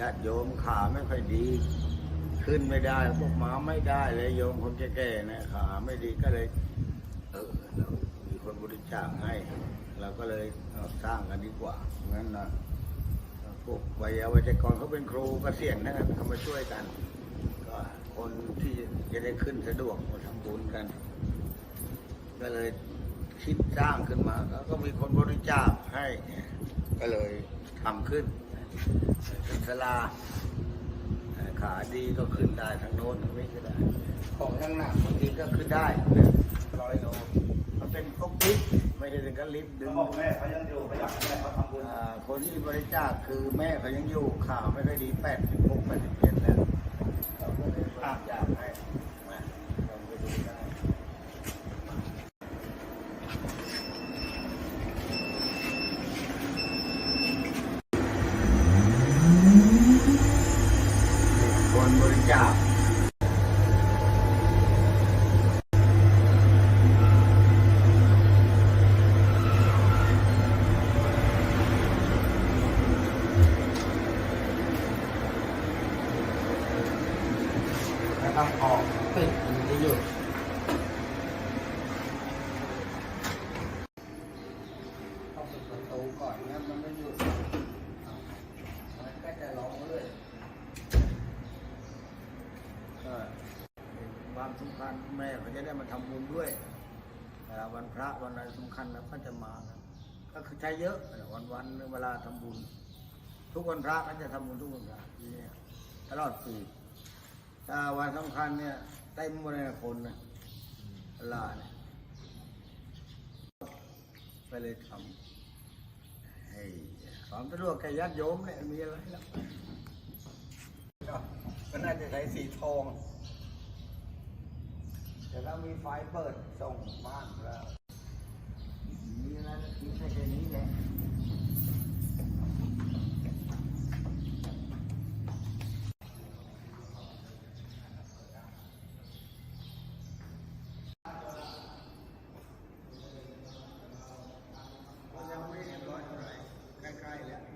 ญาติโยมขาไม่ค่อยดี ขึ้นไม่ได้พวกมาไม่ได้เลยโยมคนแก่ๆนะขาไม่ดีก็เลย เออเรามีคนบริจาคให้ เราก็เลยเอาสร้างกันดีกว่างั้นนะพวกวัยวัจกรเขาเป็นครูเกษียณนะเขามาช่วยกัน ก็คนที่จะได้ขึ้นสะดวกมาทำบุญกัน ก็เลยคิดสร้างขึ้นมาแล้วก็มีคนบริจาคให้ ก็เลยทำขึ้น เป็นศาลาขาดีก็ขึ้นได้ทางโน้นทางนี้ก็ได้ ของทั้งหนักบางทีก็ขึ้นได้ร้อยโลมันเป็นพวกลิฟต์ไม่ได้ถึงกับลิฟต์ดึงบอกแม่เขายังอยู่เขาอยากให้แม่เขาทำบุญอ่าคนที่บริจาคคือแม่เขายังอยู่ข่าวไม่ได้ดีแปดสิบหกแปดสิบเจ็ดแล้วเราก็เลยบริจาคให้มาลองไปดูได้ คนบริจาคแล้วต้องออกปิดมันจะหยุดต้องปิดประตูก่อนงั้นมันไม่หยุดมันก็จะร้องเลย ก็ ความสำคัญแม่เขาจะได้มาทำบุญด้วยวันพระวันอะไรสำคัญแล้วก็จะมาก็คือใช้เยอะวันวันๆเวลาทำบุญ ทุกวันพระก็จะทำบุญทุกวันพระนี่ตลอดปีถ้าวันสำคัญเนี่ยเต็มหมดเลยนะคนนะเวลาเนี่ยไปเลยทำให้ความสะดวกแก่ญาติโยมเนี่ยมีอะไรแล้วก็น่าจะใช้สีทอง แต่เรามีไฟเปิดส่งบ้านแล้ว มีอะไรก็คิดแค่แค่นี้แหละก็ยังไม่เรียบร้อยเท่าไหร่ใกล้ๆแล้ว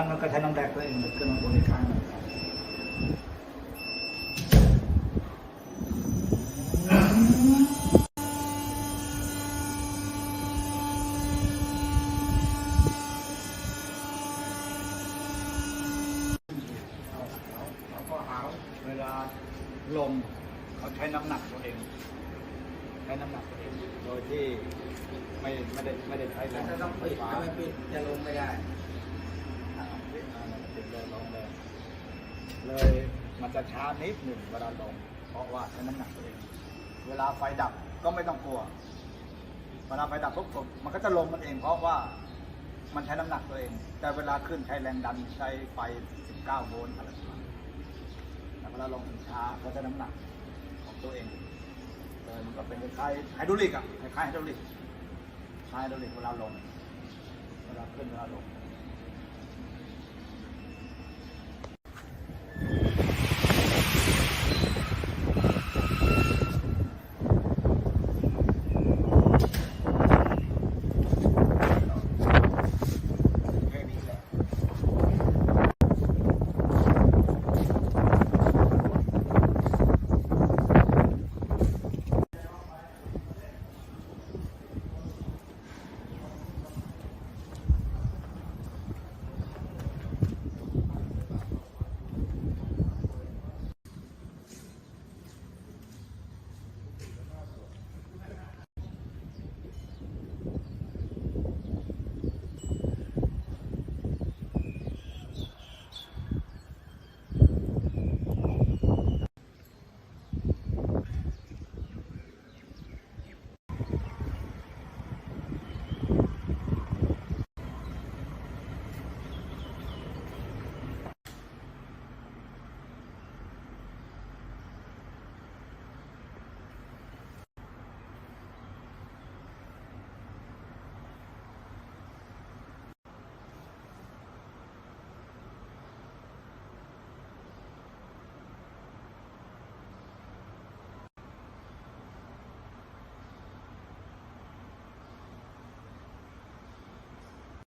านนั้นก็ใช้น้ำแดงตัวเองขึ้นมาบนอีกครั้งหนึ่งแล้วก็หาเวลาลมเขาใช้น้ำหนักตัวเองใช้น้ำหนักตัวเองโดยที่ไม่ไม่ได้ไม่ได้ใช้แรแล้วงถ้าต้องปิดถ้าไม่ปิดจะลงไม่ได้ อ่าปิดเลยลงเลย เลยมันจะช้านิดหนึ่งเวลาลง เพราะว่าใช้น้ำหนักตัวเอง เวลาไฟดับก็ไม่ต้องกลัว เวลาไฟดับปุ๊บมันก็จะลงมันเอง เพราะว่ามันใช้น้ำหนักตัวเอง แต่เวลาขึ้นใช้แรงดันใช้ไฟ 19 โวลต์อะไรประมาณนั้นแต่เวลาลงถึงช้าก็ใช้น้ำหนักของตัวเองเลยมันก็เป็นคล้ายไฮดรอลิกอะคล้ายไฮดรอลิกคล้ายไฮดรอลิกเวลาลง เวลาขึ้นเวลาลง